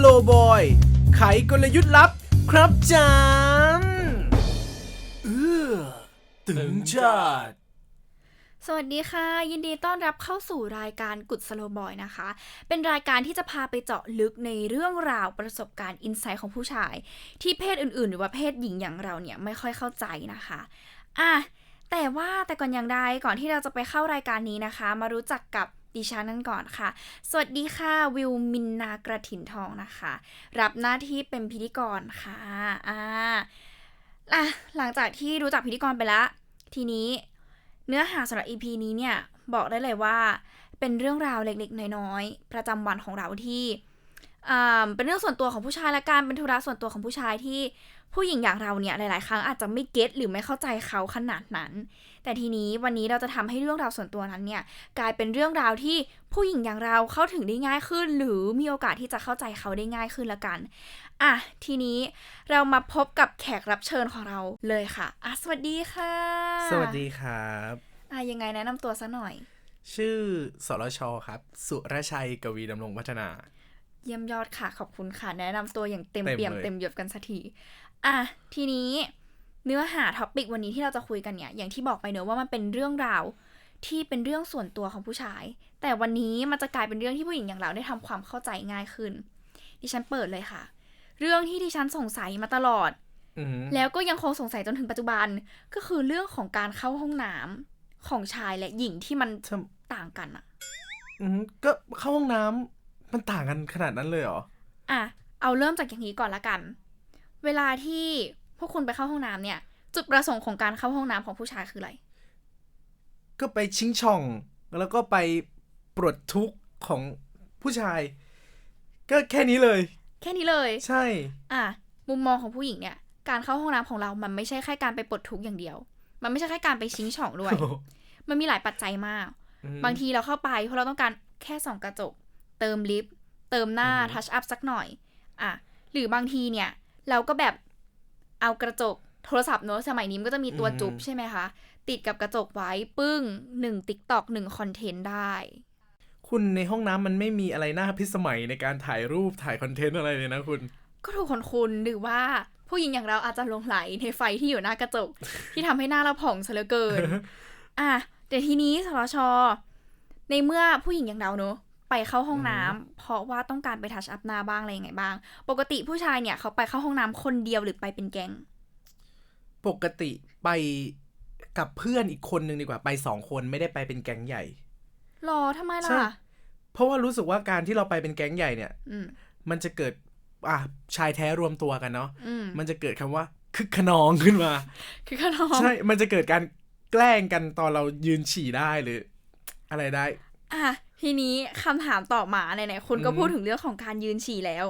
โลบอย ไขกลยุทธ์ลับ ครับจานเออตึงชาติสวัสดีค่ะ ยินดีต้อนรับเข้าสู่รายการกุดสโลบอยนะคะ เป็นรายการที่จะพาไปเจาะลึกในเรื่องราวประสบการณ์อินไซต์ของผู้ชาย ที่เพศอื่นๆ หรือว่าเพศหญิงอย่างเราเนี่ยไม่ค่อยเข้าใจนะคะอะแต่ว่าแต่ก่อนอย่างใดก่อนที่เราจะไปเข้ารายการนี้นะคะ มารู้จักกับ ดิฉันนั่นก่อนค่ะ สวัสดีค่ะ วิวมินนากระถินทองนะคะ รับหน้าที่เป็นพิธีกรค่ะอ่าอะหลังจากที่รู้จักพิธีกรไปแล้วทีนี้เนื้อหาสำหรับ EP นี้เนี่ย บอกได้เลยว่า เป็นเรื่องราวเล็กๆ น้อยๆ ประจำวันของเราที่ เป็นเรื่องส่วนตัวของผู้ชายและการเป็นธุระส่วนตัวของผู้ชายที่ผู้หญิงอย่างเราเนี่ยหลาย ๆ ครั้งอาจจะไม่เก็ตหรือไม่เข้าใจเขาขนาดนั้น แต่ทีนี้วันนี้เราจะทำให้เรื่องราวส่วนตัวนั้นเนี่ยกลายเป็นเรื่องราวที่ผู้หญิงอย่างเราเข้าถึงได้ง่ายขึ้น หรือมีโอกาสที่จะเข้าใจเขาได้ง่ายขึ้นละกัน อะทีนี้เรามาพบกับแขกรับเชิญของเราเลยค่ะอะสวัสดีค่ะ สวัสดีครับอะยังไงแนะนำตัวซะหน่อย ชื่อสรชครับ สุรชัยกวีดำรงพัฒนา เยี่ยมยอดค่ะ ขอบคุณค่ะ แนะนำตัวอย่างเต็มเต็มเปี่ยมเลยเต็มยศกันสักทีอะทีนี้เนื้อหาท็อปิกวันนี้ที่เราจะคุยกันเนี่ยอย่างที่บอกไปเนอะว่ามันเป็นเรื่องราวที่เป็นเรื่องส่วนตัวของผู้ชาย แต่วันนี้มันจะกลายเป็นเรื่องที่ผู้หญิงอย่างเราได้ทำความเข้าใจง่ายขึ้น ดิฉันเปิดเลยค่ะ เรื่องที่ดิฉันสงสัยมาตลอดอือหือแล้วก็ยังคงสงสัยจนถึงปัจจุบันก็คือเรื่องของการเข้าห้องน้ำของชายและหญิงที่มันทำต่างกันอะอือหือก็เข้าห้องน้ำ มันต่างกันขนาดนั้นเลยเหรอ อะ เอาเริ่มจากอย่างนี้ก่อนละกัน เวลาที่พวกคุณไปเข้าห้องน้ำเนี่ย จุดประสงค์ของการเข้าห้องน้ำของผู้ชายคืออะไร ก็ไปชิงช่อง แล้วก็ไปปลดทุกข์ของผู้ชาย ก็แค่นี้เลย แค่นี้เลย ใช่ อะ มุมมองของผู้หญิงเนี่ย การเข้าห้องน้ำของเรา มันไม่ใช่แค่การไปปลดทุกข์อย่างเดียว มันไม่ใช่แค่การไปชิงช่องด้วย มันมีหลายปัจจัยมากอืมบางทีเราเข้าไปเพราะเราต้องการแค่ส่องกระจก เติมลิฟต์เติมหน้าอือฮึทัชอัพสักหน่อย อะ หรือบางทีเนี่ย เราก็แบบเอากระจกโทรศัพท์เนอะสมัยนี้มันก็จะมีตัวจุ๊บใช่ไหมคะ ติดกับกระจกไว้ปึ้งหนึ่งติ๊กตอกหนึ่งคอนเทนต์ได้ คุณในห้องน้ำมันไม่มีอะไรน่าพิสมัยในการถ่ายรูปถ่ายคอนเทนต์อะไรเลยนะคุณ ก็ถูกคนคุณหรือว่าผู้หญิงอย่างเราอาจจะหลงไหลในไฟที่อยู่หน้ากระจก ที่ทำให้หน้าเราผ่องซะเหลือเกิน อะแต่ทีนี้สรชในเมื่อผู้หญิงอย่างเราเนอะ ไปเข้าห้องน้ำเพราะว่าต้องการไปทัชอัพหน้าบ้างอะไรยังไงบ้าง ปกติผู้ชายเนี่ยเขาไปเข้าห้องน้ำคนเดียวหรือไปเป็นแก๊งปกติไปกับเพื่อนอีกคนนึงดีกว่าไปสองคนไม่ได้ไปเป็นแก๊งใหญ่รอทำไมใช่ล่ะเพราะว่ารู้สึกว่าการที่เราไปเป็นแก๊งใหญ่เนี่ยอืมมันจะเกิด อะชายแท้รวมตัวกันเนาะอืมมันจะเกิดคำว่าคึกขนองขึ้นมาคือขนองใช่มันจะเกิดการแกล้งกันตอนเรายืนฉี่ได้หรือ อะไรได้ อะ ทีนี้คำถามต่อมาไหนๆคุณก็อืมพูดถึงเรื่องของการยืนฉี่แล้ว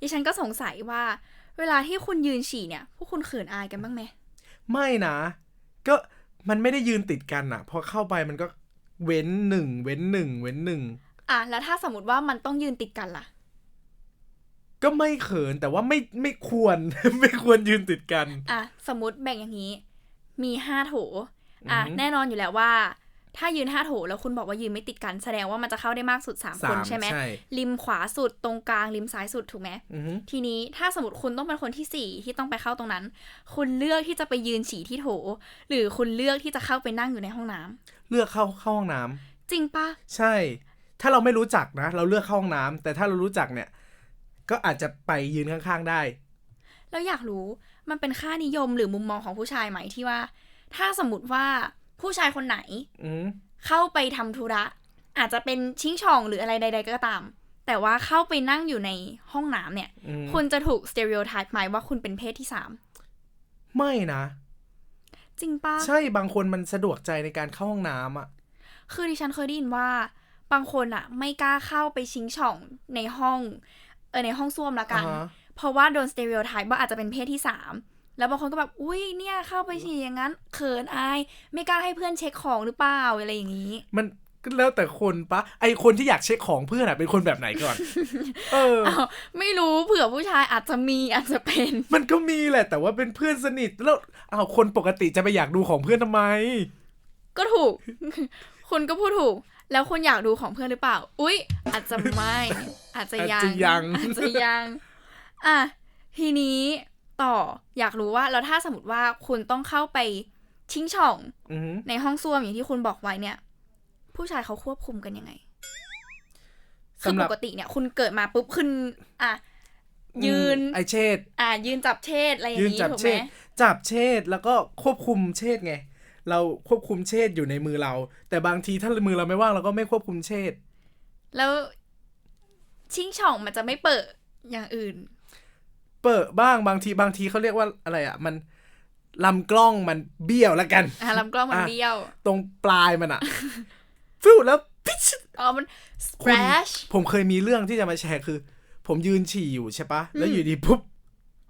ดิฉันก็สงสัยว่า เวลาที่คุณยืนฉี่เนี่ย พวกคุณเขินอายกันบ้างไหม ไม่นะ ก็มันไม่ได้ยืนติดกันอะพอเข้าไปมันก็เว้นหนึ่งเว้นหนึ่งเว้นหนึ่งอะแล้วถ้าสมมติว่ามันต้องยืนติดกันล่ะ ก็ไม่เขินแต่ว่าไม่ไม่ควร ไม่ควรยืนติดกัน อะสมมติแบ่งอย่างนี้ มีห้าโถอะอือหือแน่นอนอยู่แล้วว่า ถ้ายืนห้าโถแล้วคุณบอกว่ายืนไม่ติดกันแสดงว่ามันจะเข้าได้มากสุดสามคนใช่ไหมใช่ริมขวาสุดตรงกลางริมซ้ายสุดถูกไหมอือหือทีนี้ถ้าสมมติคุณต้องเป็นคนที่สี่ที่ต้องไปเข้าตรงนั้น คุณเลือกที่จะไปยืนฉี่ที่โถ หรือคุณเลือกที่จะเข้าไปนั่งอยู่ในห้องน้ำเลือกเข้าเข้าห้องน้ำจริงปะใช่ ถ้าเราไม่รู้จักนะ เราเลือกเข้าห้องน้ำแต่ถ้าเรารู้จักเนี่ย ก็อาจจะไปยืนข้างๆได้ แล้วอยากรู้มันเป็นค่านิยมหรือมุมมองของผู้ชายไหมที่ว่า ถ้าสมมติว่า ผู้ชายคนไหนอืมเข้าไปทำธุระ อาจจะเป็นชิงช่องหรืออะไรใด ๆ ก็ตาม แต่ว่าเข้าไปนั่งอยู่ในห้องน้ำเนี่ยอืมคุณจะถูกสเตอริโอไทป์ไหมว่าคุณเป็นเพศที่สามไม่นะ จริงปะใช่บางคนมันสะดวกใจในการเข้าห้องน้ำอะคือดิฉันเคยได้ยินว่า บางคนอะไม่กล้าเข้าไปชิงช่องในห้อง เออในห้องส้วมละกันอ่าฮะเพราะว่าโดนสเตอริโอไทป์ว่าอาจจะเป็นเพศที่สาม แล้วบางคนก็แบบ อุ้ยเนี่ยเข้าไปฉี่อย่างนั้น เขินอาย ไม่กล้าให้เพื่อนเช็คของหรือเปล่าอะไรอย่างนี้ มันก็แล้วแต่คนปะไอคนที่อยากเช็คของเพื่อนอะเป็นคนแบบไหนก่อน เอออ้าวไม่รู้เผื่อผู้ชายอาจจะมีอาจจะเป็น มันก็มีแหละ แต่ว่าเป็นเพื่อนสนิทแล้วอ้าวคนปกติจะไปอยากดูของเพื่อนทำไม ก็ถูก คุณก็พูดถูก แล้วคุณอยากดูของเพื่อนหรือเปล่า อุ๊ยอาจจะไม่อาจจะยังอาจจะยังอาจจะยังอะทีนี้ ต่อ อยากรู้ว่าแล้วถ้าสมมติว่าคุณต้องเข้าไปชิงช่องอือหือในห้องส้วมอย่างที่คุณบอกไว้เนี่ย ผู้ชายเขาควบคุมกันยังไงคือสำหปรับกติเนี่ย คุณเกิดมาปุ๊บคุณอะยืนอืมไอเชษอะยืนจับเชษอะไรอย่ายืงนนี้จับถูกเชไหมษจับเชษแล้วก็ควบคุมเชษไง เราควบคุมเชษอยู่ในมือเรา แต่บางทีถ้ามือเราไม่ว่างเราก็ไม่ควบคุมเชษแล้วชิงช่องมันจะไม่เปิดอย่างอื่น เปิดบ้างบางทีบางทีเขาเรียกว่าอะไรอะ มันลำกล้องมันเบี้ยวแล้วกันอะลำกล้องมันอะเบี้ยว ตรงปลายมันอะฟิวแล้วพิชอ๋อมันสคุเปรณชผมเคยมีเรื่องที่จะมาแชร์คือ ผมยืนฉี่อยู่ใช่ปะแล้วอยู่ดีปุ๊บ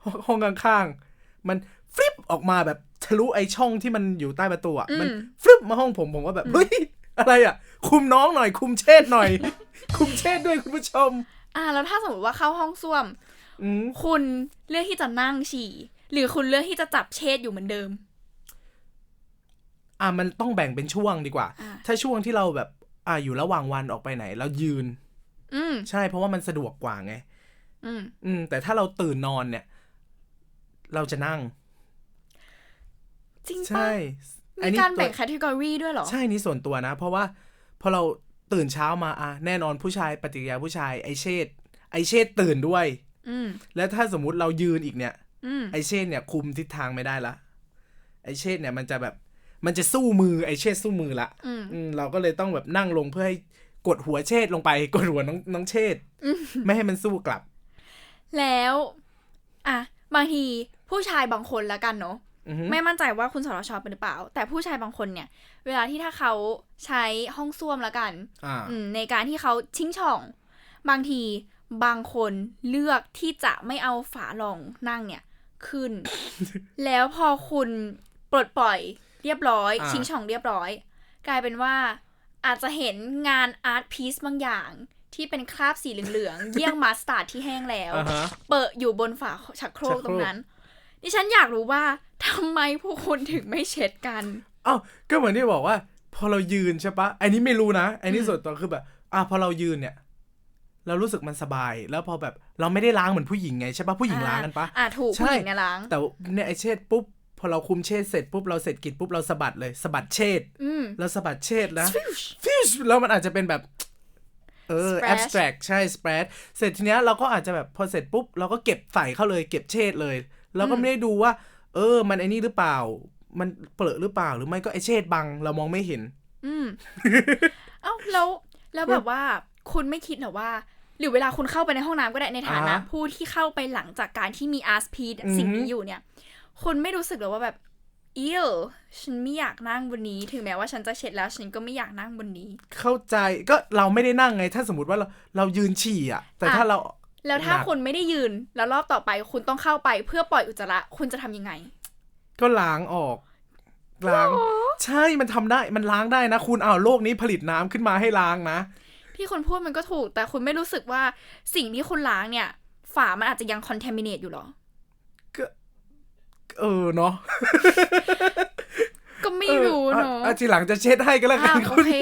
ห้องห้องข้างๆมันฟลิปออกมาแบบทะลุไอช่องที่มันอยู่ใต้ประตูอะมันฟลิปมาห้องผมผมก็แบบเฮ้ยอะไรอะ คุมน้องหน่อย คุมเชษหน่อย คุมเชษด้วยคุณผู้ชม อะแล้วถ้าสมมติว่าเข้าห้องส้วมอืม คุณเลือกที่จะนั่งฉี่ หรือคุณเลือกที่จะจับเชษอยู่เหมือนเดิม อะมันต้องแบ่งเป็นช่วงดีกว่าอะถ้าช่วงที่เราแบบ อะอยู่ระหว่างวันออกไปไหนเรายืน อืมใช่เพราะว่ามันสะดวกกว่าไง อืมอืม แต่ถ้าเราตื่นนอนเนี่ย เราจะนั่ง จริงปะใช่อันมีนี้การตัวแบ่งแคตตากรีด้วยเหรอ ใช่นี่ส่วนตัวนะ เพราะว่าพอเราตื่นเช้ามาอะแน่นอนผู้ชายปฏิกิริยาผู้ชายไอเชษไอเชษตื่นด้วยอืม แล้วถ้าสมมุติเรายืนอีกเนี่ยอืมไอเชษเนี่ยคุมทิศทางไม่ได้ละ ไอเชษเนี่ยมันจะแบบ มันจะสู้มือไอเชษสู้มือละอืมอืมเราก็เลยต้องแบบนั่งลงเพื่อให้กดหัวเชษลงไป กดหัวน้องน้องเชษไม่ให้มันสู้กลับ แล้ว อะบางทีผู้ชายบางคนละกันเนาะอือหือไม่มั่นใจว่าคุณสรชอบเป็นหรือเปล่า แต่ผู้ชายบางคนเนี่ย เวลาที่ถ้าเขาใช้ห้องส้วมละกันอ่าอืมในการที่เขาชิงช่อง บางที บางคนเลือกที่จะไม่เอาฝารองนั่งเนี่ยขึ้น แล้วพอคุณปลดปล่อยเรียบร้อย อ่า ชิงช่องเรียบร้อย กลายเป็นว่าอาจจะเห็นงานอาร์ตพีซบางอย่าง ที่เป็นคราบสีเหลืองๆ เยี่ยงมัสตาร์ดที่แห้งแล้ว อ่าฮะ เปิดอยู่บนฝาชักโครกชักโครก ตรงนั้น ดิฉันอยากรู้ว่าทำไมพวกคุณถึงไม่เช็ดกันอ้าวก็เหมือนที่บอกว่า พอเรายืนใช่ปะอันนี้ไม่รู้นะอันนี้อืมส่วนตัวคือแบบอะพอเรายืนเนี่ย เรารู้สึกมันสบาย แล้วพอแบบเราไม่ได้ล้างเหมือนผู้หญิงไงใช่ปะผู้หญิงล้างกันปะอ่าถูกใช่ผู้หญิงเนี่ยล้าง แต่เนี่ยไอเชษปุ๊บพอเราคุมเชษเสร็จปุ๊บเราเสร็จกิจปุ๊บเราสะบัดเลยสะบัดเชษอืมเราสะบัดเชษนะฟิวแล้วมันอาจจะเป็นแบบเออ Splash abstract ใช่ spread เสร็จทีเนี้ยเราก็อาจจะแบบพอเสร็จปุ๊บเราก็เก็บใส่เข้าเลยเก็บเชษเลย เราก็ไม่ได้ดูว่า เออ มันไอ้นี่หรือเปล่า มันเปลอะหรือเปล่าหรือไม่ก็ไอเชษบังเรามองไม่เห็น อืมเอ้าแล้วแล้วแบบว่า คุณไม่คิดเหรอว่า หรือเวลาคุณเข้าไปในห้องน้ำก็ได้ในฐานะอ่าผู้ที่เข้าไปหลังจากการที่มีอาร์สพีดอือหือสิ่งนี้อยู่เนี่ย คุณไม่รู้สึกเหรอว่าแบบเอียวฉันไม่อยากนั่งบนนี้ ถึงแม้ว่าฉันจะเช็ดแล้ว ฉันก็ไม่อยากนั่งบนนี้ เข้าใจก็เราไม่ได้นั่งไง ถ้าสมมติว่าเราเรายืนฉี่อะแต่อะถ้าเรา แล้วถ้าหนักคุณไม่ได้ยืน แล้วรอบต่อไปคุณต้องเข้าไปเพื่อปล่อยอุจจาระคุณจะทำยังไง ก็ล้างออกล้าง ใช่มันทำได้มันล้างได้นะ คุณเอาวโลกนี้ผลิตน้ำขึ้นมาให้ล้างนะ ที่คุณพูดมันก็ถูก แต่คุณไม่รู้สึกว่าสิ่งที่คุณล้างเนี่ย ฝามันอาจจะยังคอนเทมิเนตอยู่หรอเออเนาะก็ไม่รู้เนาะอออะทีหลังจะเช็ดให้ก็แล้วกัอะนโอคุณเค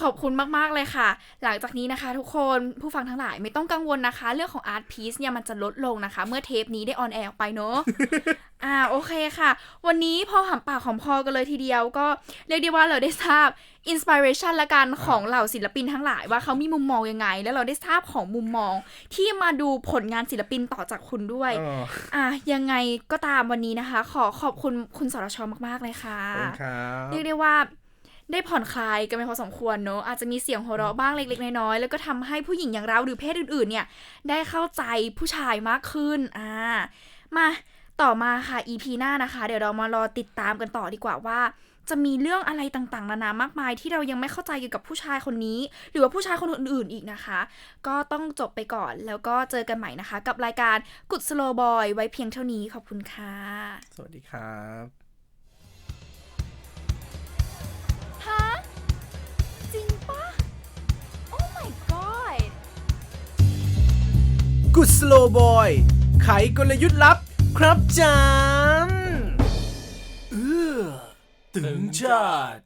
ขอบคุณมาก ๆ เลยค่ะ หลังจากนี้นะคะ ทุกคนผู้ฟังทั้งหลายไม่ต้องกังวลนะคะ เรื่องของอาร์ตพีซเนี่ยมันจะลดลงนะคะ เมื่อเทปนี้ได้ออนแอร์ออกไปเนอะอ่าโอเคค่ะ วันนี้พอหำปากหอมคอกันเลยทีเดียวก็เรียกได้ว่าเราได้ทราบ อินสปิเรชันละกันของเหล่าศิลปินทั้งหลายว่าเขามีมุมมองยังไง แล้วเราได้ทราบของมุมมองที่มาดูผลงานศิลปินต่อจากคุณด้วยเอออะยังไงก็ตามวันนี้นะคะ ขอขอบคุณคุณสรชมากๆเลยค่ะขอบคุณครับเรียกได้ว่าได้ผ่อนคลายกันไปพอสมควรเนอะอาจจะมีเสียงหัวเราะบ้างเล็กๆน้อยๆแล้วก็ทำให้ผู้หญิงอย่างเราหรือเพศอื่นๆ เนี่ย ได้เข้าใจผู้ชายมากขึ้นอ่ามา ต่อมาค่ะ EP หน้านะคะ เดี๋ยวเรามารอติดตามกันต่อดีกว่าว่า จะมีเรื่องอะไรต่างๆนานามากมาย ที่เรายังไม่เข้าใจเกี่ยวกับผู้ชายคนนี้ หรือว่าผู้ชายคนอื่นๆอีกนะคะ ก็ต้องจบไปก่อนแล้วก็เจอกันใหม่นะคะ กับรายการกุดสโลบอยไว้เพียงเท่านี้ขอบคุณค่ะ สวัสดีครับฮะจริงปะ Oh my god กุดสโลบอยไขกลยุทธ์ลับ ครับจานเออตึงจัด